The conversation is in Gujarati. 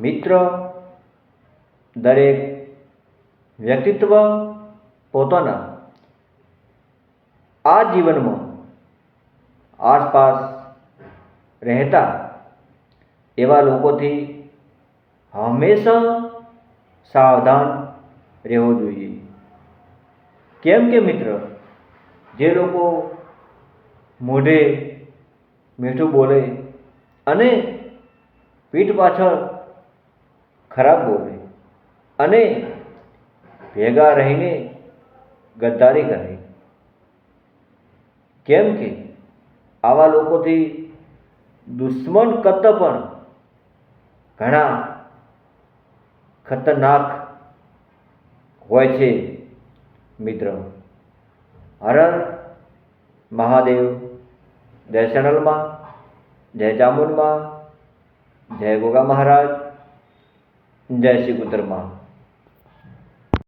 મિત્ર, દરેક વ્યક્તિત્વ પોતાના આ જીવનમાં આસપાસ રહેતા એવા લોકોથી હંમેશા સાવધાન રહેવું જોઈએ. કેમ કે મિત્ર, જે લોકો મોઢે મીઠું બોલે અને પીઠ પાછળ ખરાબ બોલે. અને ભેગા રહીને ગદ્દારી કરે. કેમ કે આવા લોકોથી દુશ્મન કરતાં પણ ઘણા ખતરનાક હોય છે, મિત્ર. હર હર મહાદેવ, જય ચેનલમાં જય ચામુંડમાં, જય ગોગા મહારાજ. જય શ્રી કુતરમાં.